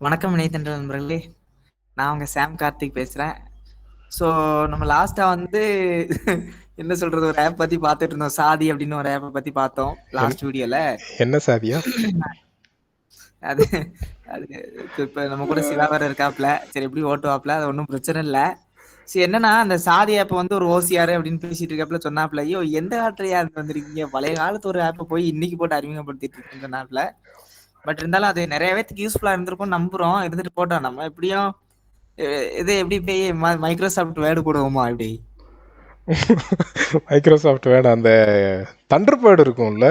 வணக்கம் இணையத்தன்ற நண்பர்களே. நான் உங்க சாம் கார்த்திக் பேசுறேன். ஸோ நம்ம லாஸ்டா வந்து என்ன சொல்றது ஒரு ஆப் பத்தி பார்த்துட்டு இருந்தோம். சாதி அப்படின்னு ஒரு ஆப்பை பத்தி பார்த்தோம் லாஸ்ட் வீடியோல என்ன சாதியா? அது அது இப்ப நம்ம கூட சிவா வேற இருக்காப்ல. சரி எப்படி ஓட்டுவாப்ல? அது ஒன்றும் பிரச்சனை இல்லை. சரி என்னன்னா அந்த சாதி ஆப் வந்து ஒரு ஓசிஆர் அப்படின்னு பேசிட்டு இருக்காப்ல சொன்னாப்ல ஐயோ எந்த காலத்துல யார் வந்திருக்கீங்க? பழைய காலத்து ஒரு ஆப்பை போய் இன்னைக்கு போட்டு அறிமுகப்படுத்திட்டு இருக்குன்னு சொன்னாப்ல பட் இருந்தாலும் அது நிறைய பேத்துக்கு யூஸ்ஃபுல்லா இருந்திருக்கும் நம்புறோம். இருந்துட்டு போட்டோம். நம்ம எப்படியும் இது எப்படி போய் மைக்ரோசாஃப்ட் வேர்டு போடுவோமா எப்படி மைக்ரோசாஃப்ட் வேணும் அந்த தண்டர் பேர்டு இருக்கும்ல?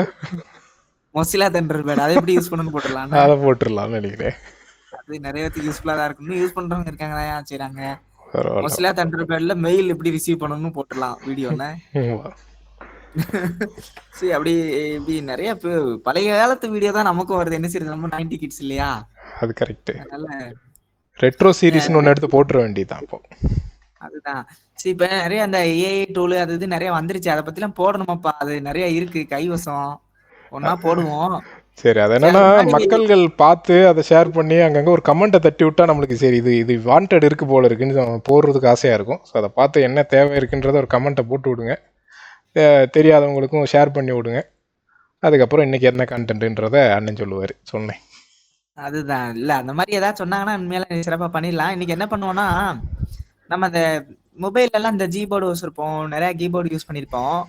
Mozilla Thunderbird. அதை எப்படி யூஸ் பண்ணணும்னு போட்டுடலாம் அதை போட்டுடலாம்னு நினைக்கிறேன். அது நிறைய பேத்துக்கு யூஸ்ஃபுல்லா தான் இருக்கும். யூஸ் பண்றவங்க இருக்காங்க தான் மொசிலா தண்டர் பேர்ட்ல மெயில் எப்படி ரிசீவ் பண்ணணும்னு போட்டுடலாம் வீடியோல. சரி அப்படி இப்படி நிறைய பழைய காலத்து வீடியோ தான் நமக்கும் வருது. என்ன செய்யுது நம்ம நைன்டி கிட்ஸ் இல்லையா? அது கரெக்ட் ரெட்ரோ சீரிஸ்னு ஒன்று எடுத்து போட்டுற வேண்டியதுதான் இப்போ. அதுதான். சரி இப்ப நிறைய அந்த ஏஐ டூல் அது இது நிறைய வந்துருச்சு. அதை பத்திலாம் போடணுமாப்பா. அது நிறைய இருக்கு. கைவசம். ஒன்னா போடுவோம். சரி அது என்னன்னா மக்கள்கள் பார்த்து அதை ஷேர் பண்ணி அங்கங்க ஒரு கமெண்ட்டை தட்டி விட்டா நம்மளுக்கு சரி இது இது வாண்டட் இருக்கு போல இருக்குன்னு போடுறதுக்கு ஆசையா இருக்கும். ஸோ அதை பார்த்து என்ன தேவை இருக்குன்றத ஒரு கமெண்ட்டை போட்டு விடுங்க. தெரியாதவங்களுக்கும் ஷேர் பண்ணி விடுங்க. அதுக்கப்புறம் இன்னைக்கு என்ன கண்டென்ட்ன்றத அண்ணன் சொல்லுவார். சொன்னேன். அதுதான். இல்ல அந்த மாதிரி ஏதாவது சொன்னாங்கன்னா உண்மையில சிறப்பா பண்ணிடலாம். இன்னைக்கு என்ன பண்ணுவோம்னா நம்ம அந்த மொபைல்ல எல்லாம் இந்த கீபோர்டு வச்சிருப்போம் நிறைய கீபோர்டு யூஸ் பண்ணிருப்போம்.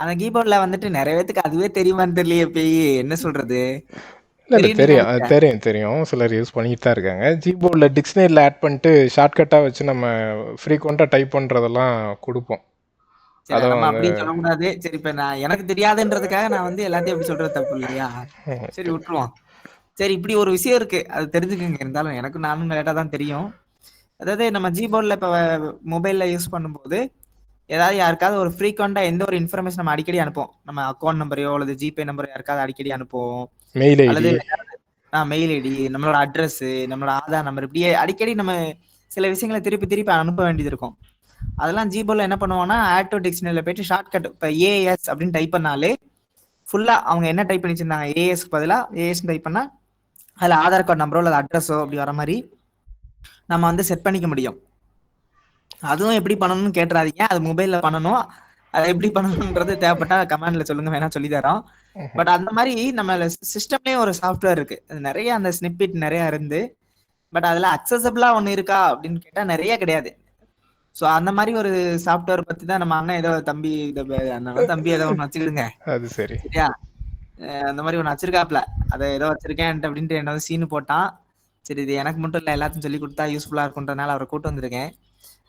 அந்த கீபோர்ட்ல வந்துட்டு நிறைய பேத்துக்கு அதுவே தெரியுமான்னு தெரியலையே பேய். என்ன சொல்றது? தெரியும். தெரியும் தெரியும். சிலர் யூஸ் பண்ணிட்டு தான் இருக்காங்க. ஜிபோர்டில் டிக்ஷனரியில் ஆட் பண்ணிட்டு ஷார்ட்கட்டாக வச்சு நம்ம ஃப்ரீக்வெண்ட்டாக டைப் பண்ணுறதெல்லாம் கொடுப்போம். சொல்லக்கூடாது. சரி இப்ப நான் எனக்கு தெரியாதுன்றதுக்காக நான் வந்து எல்லாத்தையும் எப்படி சொல்றது தப்பு இல்லையா. சரி விட்டுருவோம். சரி இப்படி ஒரு விஷயம் இருக்கு. அது தெரிஞ்சுக்கங்க. இருந்தாலும் எனக்கு நானும் லேட்டா தான் தெரியும். அதாவது நம்ம ஜிபோர்ட்ல இப்ப மொபைல்ல யூஸ் பண்ணும்போது ஏதாவது யாருக்காவது ஒரு ஃப்ரீக்வெண்டா எந்த ஒரு இன்ஃபர்மேஷன் நம்ம அடிக்கடி அனுப்புவோம். நம்ம அக்கௌண்ட் நம்பரையோ அல்லது ஜிபே நம்பரோ யாருக்காவது அடிக்கடி அனுப்புவோம். மெயில் அல்லது மெயில் ஐடி நம்மளோட அட்ரஸ் நம்மளோட ஆதார் நம்பர் இப்படியே அடிக்கடி நம்ம சில விஷயங்களை திருப்பி திருப்பி அனுப்ப வேண்டியது இருக்கும். அதெல்லாம் ஜிபோல என்ன பண்ணுவோம்னா ஆட்டோ டிக்ஷனரியில் போயிட்டு ஷார்ட்கட் இப்போ ஏஎஸ் அப்படின்னு டைப் பண்ணாலே ஃபுல்லா அவங்க என்ன டைப் பண்ணி வச்சிருந்தாங்க? ஏஎஸ்க்கு பதிலாக ஏஎஸ் டைப் பண்ணா அதுல ஆதார் கார்டு நம்பரோ அல்லது அட்ரஸோ அப்படி வர மாதிரி நம்ம வந்து செட் பண்ணிக்க முடியும். அதுவும் எப்படி பண்ணணும்னு கேட்டுறாதீங்க. அது மொபைல்ல பண்ணணும். அதை எப்படி பண்ணணும்ன்றது தேவைப்பட்டா கமெண்ட்ல சொல்லுங்க. வேணா சொல்லி தரோம். பட் அந்த மாதிரி நம்ம சிஸ்டம்லயே ஒரு சாஃப்ட்வேர் இருக்கு. அது நிறைய அந்த ஸ்னிப்பிட் நிறைய இருந்து பட் அதுல அக்சசபிளா ஒண்ணு இருக்கா அப்படின்னு கேட்டா நிறைய கிடையாது. சோ அந்த மாதிரி ஒரு சாஃப்ட்வேர் பத்தி தான் நம்ம அண்ணன் ஏதோ தம்பி அண்ணன் தம்பி ஏதோ ஒண்ணு வச்சுக்கிடுங்க. அது சரி. சரியா? அந்த மாதிரி ஒண்ணு வச்சிருக்காப்ல. அதை ஏதோ வச்சிருக்கேன் அப்படின்ட்டு என்ன சீனு போட்டான். சரி இது எனக்கு மட்டும் இல்ல. எல்லாத்தையும் சொல்லி கொடுத்தா யூஸ்ஃபுல்லா இருக்கும்ன்றனால அவரை கூட்டு வந்திருக்கேன்.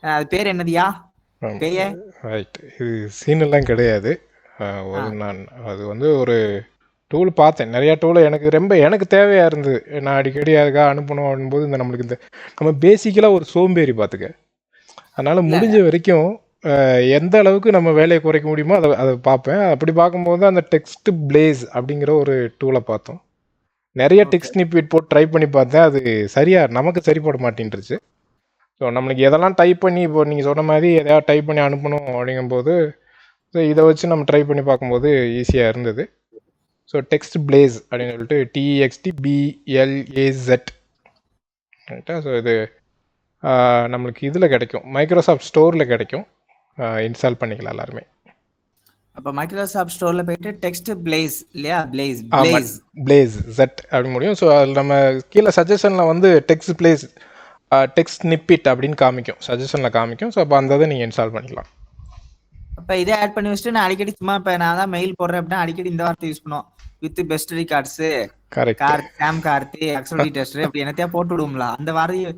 அது பேர் என்னதியா பேய? ரைட் இது சீனெல்லாம் கிடையாது. அஹ் ஒரு. நான் அது வந்து ஒரு டூல் பார்த்தேன். நிறைய டூல் எனக்கு ரொம்ப எனக்கு தேவையாக இருந்தது. நான் அடிக்கடி அதுக்காக அனுப்பணும் அப்படின்போது இந்த நம்மளுக்கு இந்த நம்ம பேசிக்கலாக ஒரு சோம்பேறி பார்த்துக்க. அதனால் முடிஞ்ச வரைக்கும் எந்த அளவுக்கு நம்ம வேலையை குறைக்க முடியுமோ அதை அதை பார்ப்பேன். அப்படி பார்க்கும்போது அந்த டெக்ஸ்ட் பிளேஸ் அப்படிங்கிற ஒரு டூலை பார்த்தோம். நிறைய. டெக்ஸ்ட் நிப்பிட் போட்டு ட்ரை பண்ணி பார்த்தேன். அது சரியாக நமக்கு சரிப்பட மாட்டேன்ருச்சு ஸோ நம்மளுக்கு எதெல்லாம் டைப் பண்ணி இப்போ நீங்கள் சொன்ன மாதிரி எதையாவது டைப் பண்ணி அனுப்பணும் அப்படிங்கும்போது ஸோ இதை வச்சு நம்ம ட்ரை பண்ணி பார்க்கும்போது ஈஸியாக இருந்தது. ஸோ டெக்ஸ்ட் பிளேஸ் அப்படின்னு சொல்லிட்டு டிஎக்ஸ்டி பிஎல்ஏசெட் ரைட்டா ஸோ இது நம்மளுக்கு இதில் கிடைக்கும். மைக்ரோசாஃப்ட் ஸ்டோரில் கிடைக்கும். இன்ஸ்டால் பண்ணிக்கலாம் எல்லாருமே. அப்ப மைக்ரோசாஃப்ட் ஸ்டோர்ல போயிட்டு டெக்ஸ்ட் பிளேஸ் இல்லையா? பிளேஸ் பிளேஸ் பிளேஸ் ஜெட் அப்படி முடியும். ஸோ அதில் நம்ம கீழே சஜஷனில் வந்து டெக்ஸ்ட் பிளேஸ் டெக்ஸ்ட் நிப்பிட் அப்படின்னு காமிக்கும். சஜஷனில் காமிக்கும். ஸோ அப்போ அந்த இதை நீங்கள் இன்ஸ்டால் பண்ணிக்கலாம். அப்ப இதே ஆட் பண்ணி வச்சுட்டு நான் அடிக்கடி சும்மா இப்ப நான் தான் மெயில் போடுறேன் அப்படின்னா அடிக்கடி இந்த வார்த்தை யூஸ் பண்ணுவோம். வித் பெஸ்ட் ரிகார்ட்ஸ் கார் சாம் கார்த்தி அக்சோடி டெஸ்ட் அப்படி என்னத்தையா போட்டு விடுவோம்ல. அந்த வார்த்தையை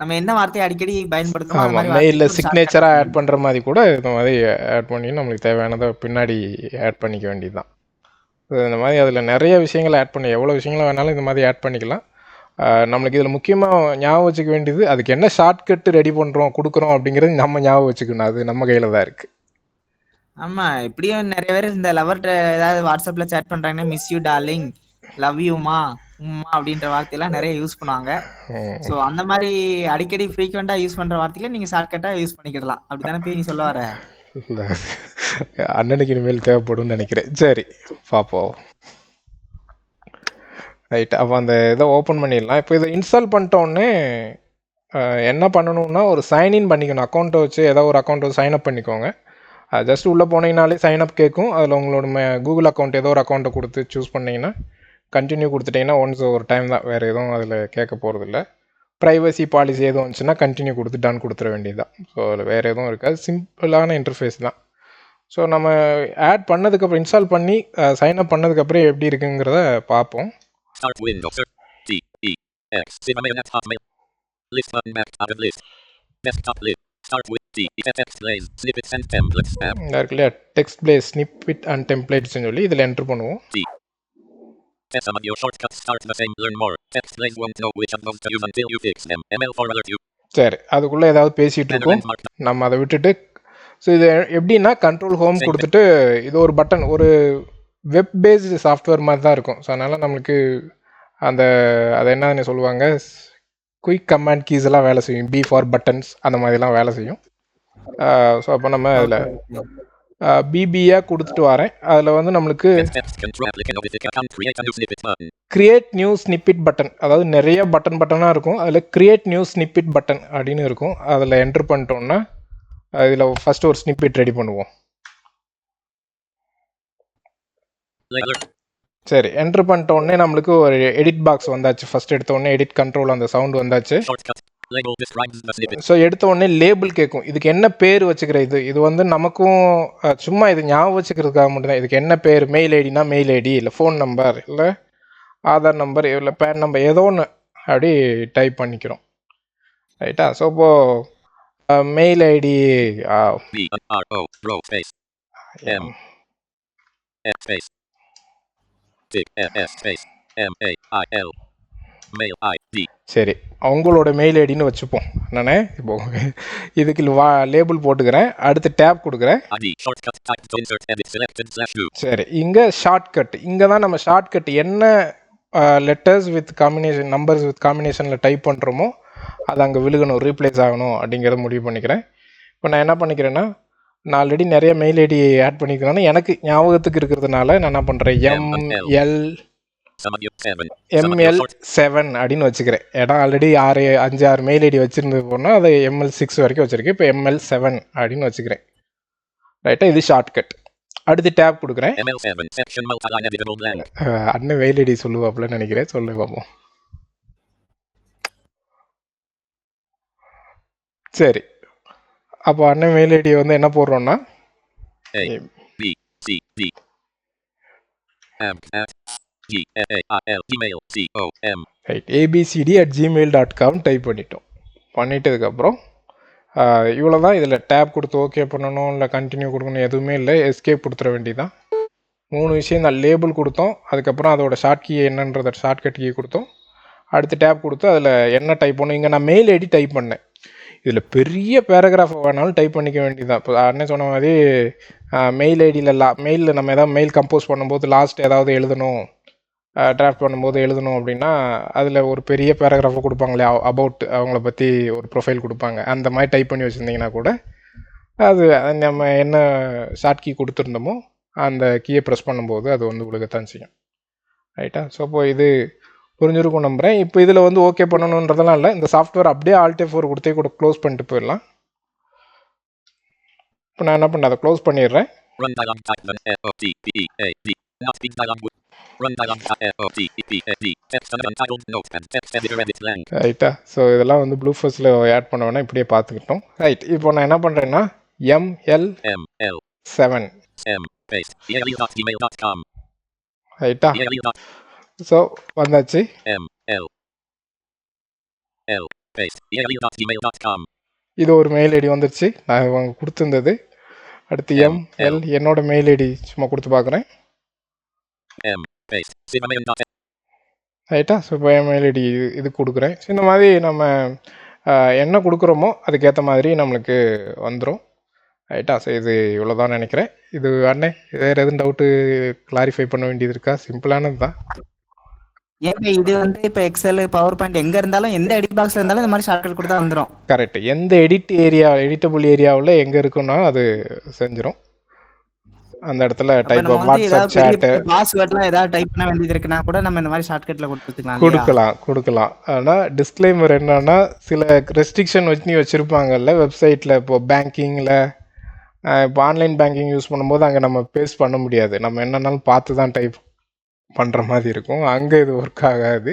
நம்ம என்ன வார்த்தையை அடிக்கடி மாதிரி மெயிலில் shortcut ஆட் பண்ணுற மாதிரி கூட இந்த மாதிரி ஆட் பண்ணி நம்மளுக்கு தேவையானதை பின்னாடி ஆட் பண்ணிக்க வேண்டியது தான் இந்த மாதிரி அதில் நிறைய விஷயங்கள் ஆட் பண்ணி எவ்வளோ விஷயங்கள் வேணாலும் இந்த மாதிரி ஆட் பண்ணிக்கலாம். நம்மளுக்கு இதில் முக்கியமாக ஞாபகம் வச்சுக்க வேண்டியது அதுக்கு என்ன ஷார்ட்கட் ரெடி பண்ணுறோம் கொடுக்குறோம் அப்படிங்கிறது நம்ம ஞாபகம் வச்சுக்கணும். அது நம்ம கையில் தான் இருக்குது ஆமா இப்படியும் நிறைய பேர் இந்த லவர்ட்ட ஏதாவது வாட்ஸ்அப்ல சேட் பண்றாங்கன்னா மிஸ் யூ டார்லிங் லவ் யூமா உம்மா அப்படின்ற வார்த்தையெல்லாம் நிறைய யூஸ் பண்ணுவாங்க. சோ அந்த மாதிரி அடிக்கடி ஃப்ரீக்வெண்டா யூஸ் பண்ற வார்த்தையில நீங்க ஷார்ட்கட்டா யூஸ் பண்ணிக்கிடலாம். அப்படித்தானே போய் நீ சொல்ல வர? அண்ணனுக்கு இனிமேல் தேவைப்படும்னு நினைக்கிறேன். சரி பார்ப்போம் ரைட் அப்போ அந்த இதை ஓப்பன் பண்ணிடலாம். இப்போ இதை இன்ஸ்டால் பண்ணிட்டோன்னே என்ன பண்ணணும்னா ஒரு சைன்இன் பண்ணிக்கணும். அக்கௌண்ட்டை வச்சு ஏதோ ஒரு அக்கௌண்ட்டை சைன் அப் பண்ணிக்கோங்க. அது ஜஸ்ட் உள்ளே போனீங்கனாலே சைன் அப் கேட்கும். அதில் உங்களோட கூகுள் அக்கௌண்ட் ஏதோ ஒரு அக்கௌண்ட்டை கொடுத்து சூஸ் பண்ணிங்கன்னா கண்டினியூ கொடுத்துட்டிங்கன்னா ஒன்ஸ் ஒரு டைம் தான். வேறு எதுவும் அதில் கேட்க போகிறதில்ல ப்ரைவசி பாலிசி எதுவும் வந்துச்சுன்னா கண்டினியூ கொடுத்து டன் கொடுத்துட வேண்டியது தான் ஸோ அதில் வேறு எதுவும் இருக்காது. சிம்பிளான இன்டர்ஃபேஸ் தான். ஸோ நம்ம ஆட் பண்ணதுக்கப்புறம் இன்ஸ்டால் பண்ணி சைன் அப் பண்ணதுக்கப்புறம் எப்படி இருக்குங்கிறத பார்ப்போம். Start window. Search. T E X. Zimmerman at Hotmail. List button back out of list. Desktop list. Start with T E X lays. Snippets and templates. இங்க இருக்கு இல்லையா டெக்ஸ்ட் பிளே ஸ்னிப்பிட் அண்ட் டெம்ப்ளேட்ஸ்னு சொல்லி இதில் என்ட்ரு பண்ணுவோம் Test some of your shortcuts. Start the same. Learn more. Text lays won't know which of those to use until you fix them. ML for alert you. சரி அதுக்குள்ளே ஏதாவது பேசிகிட்டு இருக்கோம். நம்ம அதை விட்டுட்டு ஸோ இது எப்படின்னா கண்ட்ரோல் ஹோம் கொடுத்துட்டு இது ஒரு பட்டன் ஒரு வெப் பேஸ்டு சாஃப்ட்வேர் மாதிரி தான் இருக்கும். ஸோ அதனால் நம்மளுக்கு அந்த அதை என்ன சொல்லுவாங்க? குயிக் கமாண்ட் கீஸ் எல்லாம் வேலை செய்யும். பி ஃபார் பட்டன்ஸ் அந்த மாதிரிலாம் வேலை செய்யும். ஸோ அப்போ நம்ம அதில் பிபியாக கொடுத்துட்டு வரேன். அதில் வந்து நம்மளுக்கு கிரியேட் நியூ ஸ்னிப்பிட் பட்டன் அதாவது நிறைய பட்டன் பட்டனாக இருக்கும். அதில் கிரியேட் நியூ ஸ்னிப்பிட் பட்டன் அப்படின்னு இருக்கும். அதில் என்ட்ரு பண்ணிட்டோம்னா அதில் ஃபஸ்ட்டு ஒரு ஸ்னிப்பிட் ரெடி பண்ணுவோம் Alert. சரி என்ட்ரு பண்ணிட்ட உடனே நம்மளுக்கு ஒரு எடிட் பாக்ஸ் வந்தாச்சு. ஃபர்ஸ்ட் எடுத்த உடனே எடிட் கண்ட்ரோல் அந்த சவுண்ட் வந்தாச்சு. ஸோ எடுத்த உடனே லேபிள் கேட்கும் இதுக்கு என்ன பேர் வச்சுக்கிற இது? இது வந்து நமக்கும் சும்மா இது ஞாபகம் வச்சுக்கிறதுக்காக மட்டும்தான். இதுக்கு என்ன பேர்? மெயில் ஐடினா மெயில் ஐடி இல்லை ஃபோன் நம்பர் இல்லை ஆதார் நம்பர் இல்லை பேன் நம்பர் ஏதோ ஒன்று அப்படி டைப் பண்ணிக்கிறோம். ரைட்டா ஸோ இப்போது mail ID B A I L. Mail I D. சரி அவங்களோட மெயில் ஐடின்னு வச்சுப்போம் நானே இப்போ இதுக்கு வா லேபிள் போட்டுக்கிறேன் அடுத்து டேப் கொடுக்குறேன். சரி இங்கே ஷார்ட்கட் இங்கே தான் நம்ம ஷார்ட்கட் என்ன letters with combination numbers with காம்பினேஷனில் டைப் பண்ணுறோமோ அது அங்கே விழுகணும் ரீப்ளேஸ் ஆகணும் அப்படிங்கிறத முடிவு பண்ணிக்கிறேன் இப்போ நான் என்ன பண்ணிக்கிறேன்னா நான் ஆல்ரெடி நிறைய மெயில் ஐடி ஆட் பண்ணிக்கிறேன்னா எனக்கு ஞாபகத்துக்கு இருக்கிறதுனால நான் என்ன பண்ணுறேன் of your எம்எல் செவன் அப்படின்னு வச்சுக்கிறேன். ஏன்னா ஆல்ரெடி ஆறு அஞ்சு ஆறு மெயில் ஐடி வச்சுருந்து போனால் அதை எம்எல் சிக்ஸ் வரைக்கும் வச்சுருக்கேன். இப்போ எம்எல் செவன் அப்படின்னு வச்சுக்கிறேன். ரைட்டா இது ஷார்ட்கட் அடுத்து டேப் கொடுக்குறேன். அண்ணன் வெயில் ஐடி சொல்லுவாப்புலன்னு நினைக்கிறேன். சொல்லு பார்ப்போம் சரி. அப்போ அண்ணன் மெயில் ஐடி வந்து என்ன போடுறோம்னா. Right ABCD at Gmail dot com type பண்ணிட்டோம். பண்ணிட்டதுக்கப்புறம் இவ்வளோ தான் இதில் டேப் கொடுத்து ஓகே பண்ணணும் இல்லை கண்டினியூ கொடுக்கணும் எதுவுமே இல்லை. எஸ்கேப் கொடுத்துட வேண்டியதான் மூணு விஷயம் தான். லேபிள் கொடுத்தோம். அதுக்கப்புறம் அதோட ஷார்ட் கீ என்னன்றத ஷார்ட்கட் கீ கொடுத்தோம். அடுத்து டேப் கொடுத்து அதில் என்ன டைப் பண்ணணும்? இங்கே நான் மெயில் ஐடி டைப் பண்ணேன். இதில் பெரிய பேராகிராஃப் வேணாலும் டைப் பண்ணிக்க வேண்டியதான் இப்போ அண்ணன் சொன்ன மாதிரி மெயில் ஐடியில் லா மெயிலில் நம்ம எதாவது மெயில் கம்போஸ் பண்ணும்போது லாஸ்ட் ஏதாவது எழுதணும். டிராஃப்ட் பண்ணும்போது எழுதணும் அப்படின்னா அதில் ஒரு பெரிய பேராகிராஃபை கொடுப்பாங்களே அபவுட் அவங்கள பற்றி ஒரு ப்ரொஃபைல் கொடுப்பாங்க. அந்த மாதிரி டைப் பண்ணி வச்சுருந்தீங்கன்னா கூட அது நம்ம என்ன ஷார்ட் கீ கொடுத்துருந்தோமோ அந்த கீயை ப்ரெஸ் பண்ணும்போது அது வந்து உலகத்தான் செய்யும். ரைட்டா ஸோ இப்போ இது புரிஞ்சிருக்கும் நம்புகிறேன் இப்போ இதில் வந்து ஓகே பண்ணணுன்றதெல்லாம் இல்லை. இந்த சாஃப்ட்வேர் அப்படியே ஆல்டே ஃபோர் கொடுத்தே கூட க்ளோஸ் பண்ணிட்டு போயிடலாம். இப்போ நான் என்ன பண்ணேன்? அதை க்ளோஸ் பண்ணிடுறேன். ரைட்டா ஸோ இதெல்லாம் வந்து ப்ளூ ஃபர்ஸ்டில் ஆட் பண்ண வேணா இப்படியே பார்த்துக்கிட்டோம். ரைட் இப்போ நான் என்ன பண்ணுறேன்னா எம்எல் செவன் ரைட்டா ஸோ வந்தாச்சு paste. ELE.gmail.com. இது ஒரு மெயில் ஐடி வந்துருச்சு. நான் அவங்க கொடுத்துருந்தது. அடுத்து எம் எல் என்னோட மெயில் ஐடி சும்மா கொடுத்து பார்க்குறேன். ரைட்டா ஸோ இப்போ மெயில் ஐடி இது கொடுக்குறேன். ஸோ இந்த மாதிரி நம்ம என்ன கொடுக்குறோமோ அதுக்கேற்ற மாதிரி நம்மளுக்கு வந்துடும் ரைட்டா ஸோ இது இவ்வளோதான் நினைக்கிறேன். இது அண்ணே வேறு எதுவும் டவுட்டு கிளாரிஃபை பண்ண வேண்டியது இருக்கா? சிம்பிளானது தான் ஏங்க இது வந்து இப்ப எக்ஸல் பவர் பாயிண்ட் எங்க இருந்தாலும் எந்த எடிட் பாக்ஸ்ல இருந்தாலும் இந்த மாதிரி ஷார்ட்கட் கொடுத்தா வந்துரும். கரெக்ட் எந்த எடிட் ஏரியா எடிட்டபிள் ஏரியாவில் எங்கே இருக்குன்னா அது செஞ்சிடும் அந்த இடத்துல டைப் வாட்ஸ்அப் பெரிய பாஸ்வேர்ட்லாம் ஏதாவது டைப் பண்ண வேண்டியது இருக்குன்னா கூட நம்ம இந்த மாதிரி ஷார்ட்கட்ல கொடுத்துக்கலாம் கொடுக்கலாம் கொடுக்கலாம். ஆனால் டிஸ்க்ளைமர் என்னன்னா சில ரெஸ்ட்ரிக்ஷன் வச்சு வச்சுருப்பாங்கல்ல வெப்சைட்டில் இப்போ பேங்கிங்கில் இப்போ ஆன்லைன் பேங்கிங் யூஸ் பண்ணும்போது அங்கே நம்ம பேஸ்ட் பண்ண முடியாது. நம்ம என்னன்னாலும் பார்த்து தான் டைப் பண்ணுற மாதிரி இருக்கும். அங்கே இது ஒர்க் ஆகாது.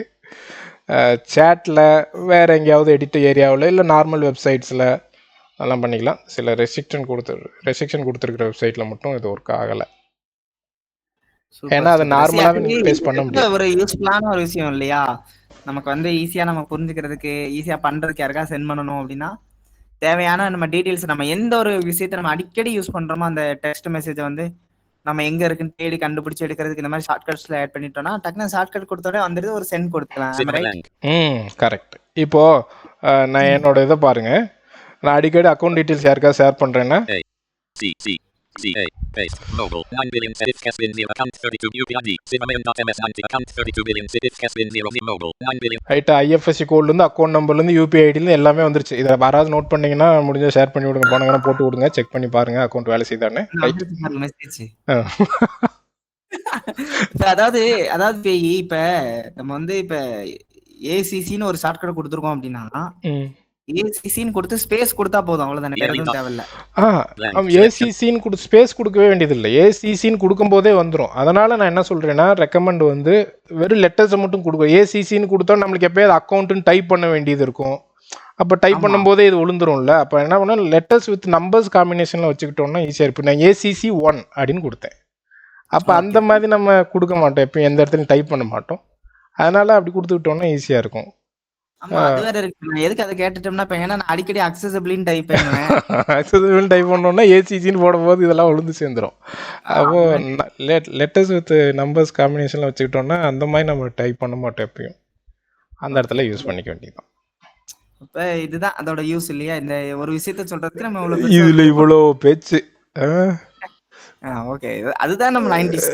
சேட்டில் வேறு எங்கேயாவது எடிட் ஏரியாவில் இல்லை நார்மல் வெப்சைட்ஸில் அதெல்லாம் பண்ணிக்கலாம். சில ரெஸ்ட்ரிக்ஷன் கொடுத்து ரெஸ்ட்ரிக்ஷன் கொடுத்துருக்குற வெப்சைட்டில் மட்டும் இது ஒர்க் ஆகலை. ஏன்னா அது actually, face பண்ண முடியாது. ஒரு யூஸ்ஃபுல்லான ஒரு விஷயம் இல்லையா? நமக்கு வந்து ஈஸியா நம்ம புரிஞ்சுக்கிறதுக்கு ஈஸியா பண்றதுக்கு யாருக்கா சென்ட் பண்ணணும் அப்படின்னா தேவையான நம்ம டீடைல்ஸ் நம்ம எந்த ஒரு விஷயத்தை நம்ம அடிக்கடி யூஸ் பண்றோமோ அந்த டெக்ஸ்ட் மெசேஜை வந்து நம்ம எங்க இருக்குன்னு தேடி கண்டுபிடிச்சு எடுக்கிறதுக்கு இந்த மாதிரி ஷார்ட்கட்ஸ்ல ஆட் பண்ணிட்டோம்னா டக்குனு ஷார்ட்கட் கொடுத்தோட வந்துட்டு ஒரு சென்ட் கொடுத்துக்கலாம். ம் கரெக்ட் இப்போது நான் என்னோட இதை பாருங்கள் நான் அடிக்கடி அக்கௌண்ட் டீட்டெயில்ஸ் யாருக்கா ஷேர் பண்ணுறேன்னா C C C A paste mobile 9 billion Sidif has been zero account 32 UPID Sivaman.ms 90 account 32 billion Sidif has been zero. Z mobile 9 billion. Right IFSC கோட்லேருந்து account நம்பர்லேருந்து யூபிஐ ஐடிலேருந்து எல்லாமே வந்துருச்சு. இதை யாராவது நோட் பண்ணீங்கன்னா முடிஞ்சா ஷேர் பண்ணி விடுங்க. போனாங்கன்னா போட்டு விடுங்க. செக் பண்ணி பாருங்க அக்கௌண்ட் வேலை செய்தானே ரைட் அதாவது அதாவது இப்ப இப்ப நம்ம வந்து இப்ப ஏசிசின்னு ஒரு ஷார்ட்கட் கொடுத்துருக்கோம் அப்படின்னா ம். ஏசிசின்னு கொடுத்து ஸ்பேஸ் கொடுத்தா போதும் அவ்வளவுதானே. வேற எதுவும் தேவையில்ல. ஏசிசின்னு கொடு ஸ்பேஸ் கொடுக்கவே வேண்டியதில்லை. ஏசிசின்னு கொடுக்கும்போதே வந்துடும் அதனால் நான் என்ன சொல்கிறேன்னா ரெக்கமெண்ட் வந்து வெறும் லெட்டர்ஸை மட்டும் கொடுக்கும் ஏசிசின்னு கொடுத்தா நம்மளுக்கு எப்போயாவது அக்கௌண்ட்டுன்னு டைப் பண்ண வேண்டியது இருக்கும். அப்போ டைப். பண்ணும்போதே இது விழுந்துரும்ல அப்போ என்ன பண்ணால் லெட்டர்ஸ் வித் நம்பர்ஸ் காம்பினேஷனில் வச்சுக்கிட்டோம்னா ஈஸியாக இருக்கும். நான் ஏசிசி ஒன் அப்படின்னு கொடுத்தேன். அப்போ. அந்த மாதிரி நம்ம கொடுக்க மாட்டோம். எப்பயும் எந்த இடத்துலையும் டைப் பண்ண மாட்டோம். அதனால் அப்படி கொடுத்துக்கிட்டோம்னா ஈஸியாக இருக்கும். ஆமா அது வேற இருக்கு. நான் எதுக்கு அதை கேட்டுட்டோம்னா இப்ப ஏன்னா நான் அடிக்கடி அக்சசபிளின்னு டைப் பண்ணுவேன். ஆக்சசபிள் டைப் பண்ணோம்னா ஏசிசின்னு போடும்போது இதெல்லாம் விழுந்து சேர்ந்துரும். அப்போ லெட்டர்ஸ் வித் நம்பர்ஸ் காம்பினேஷனில் வச்சுக்கிட்டோம்னா அந்த மாதிரி நம்ம டைப் பண்ண மாட்டோம் எப்பயும். அந்த இடத்துல யூஸ் பண்ணிக்க வேண்டியதுதான். இப்ப இதுதான் அதோட யூஸ் இல்லையா? இந்த ஒரு விஷயத்த சொல்றதுக்கு நம்ம இவ்வளவு இதுல இவ்வளோ பேச்சு. ஓகே அதுதான் நம்ம நைன்டிஸ்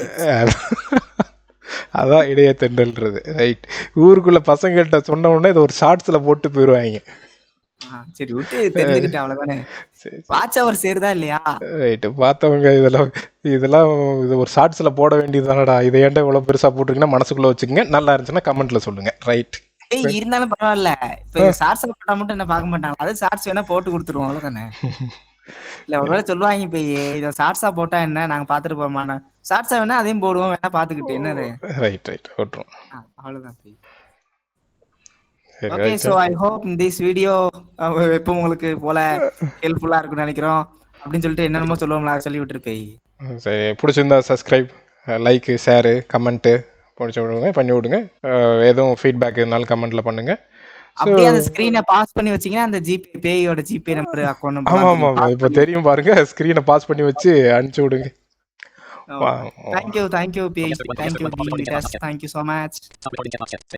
அதான் இடைய தெண்டல்ன்றது ரைட் ஊருக்குள்ள பசங்கள்கிட்ட சொன்ன உடனே இது ஒரு ஷார்ட்ஸில் போட்டு போயிடுவாங்க சரி விட்டு தெரிஞ்சுக்கிட்டேன் அவ்வளவுதானே. சரி வாட்ச் அவர் சேருதா இல்லையா? ரைட்டு பார்த்தவங்க இதெல்லாம் இதெல்லாம் இது ஒரு ஷார்ட்ஸில் போட வேண்டியதுதானடா. இதை ஏன்டா இவ்வளோ பெருசாக போட்டிருக்கீங்கன்னா மனசுக்குள்ளே வச்சுக்கோங்க. நல்லா இருந்துச்சுன்னா கமெண்ட்ல சொல்லுங்க. ரைட் ஏய் இருந்தாலும் பரவாயில்ல. இப்ப ஷார்ட்ஸ் போட்டா மட்டும் என்ன பார்க்க மாட்டாங்க. அது ஷார்ட்ஸ் வேணா போட்டு கொடுத்துருவோம். அவ்வளவுதானே? இல்ல ஒருவேளை சொல்லுவாங்க இப்ப இத ஷார்ட்ஸா போட்டா என்ன? நாங்க பாத்துட்டு போமா ஷார்ட்ஸா வேணா அதையும் போடுவோம் வேணா பாத்துக்கிட்டு என்னது? ரைட் ரைட் விட்டுரும் ஆ, அவ்வளவுதான் okay so I hope this video எப்போ உங்களுக்கு போல ஹெல்ப்ஃபுல்லா இருக்கும்னு நினைக்கிறோம் அப்படின்னு சொல்லிட்டு என்னென்னமோ சொல்லுவோம்ல சொல்லி விட்டுருப்பேன் சரி பிடிச்சிருந்தா சப்ஸ்கிரைப் லைக்கு ஷேரு கமெண்ட்டு பிடிச்ச விடுங்க பண்ணி விடுங்க எதுவும் ஃபீட்பேக் இருந்தாலும் கமெண்ட்டில் பண்ணுங்கள் அப்படியே அந்த ஸ்கிரீனை பாஸ் பண்ணி வச்சீங்கன்னா அந்த ஜிபே பேயோட ஜிபே நம்பர் அக்கௌண்ட் ஆமாம் ஆமாம் இப்போ தெரியும் பாருங்க. ஸ்க்ரீனை பாஸ் பண்ணி வச்சு அனுப்பிச்சி விடுங்க. Thank you thank you bye thank you thank you so much.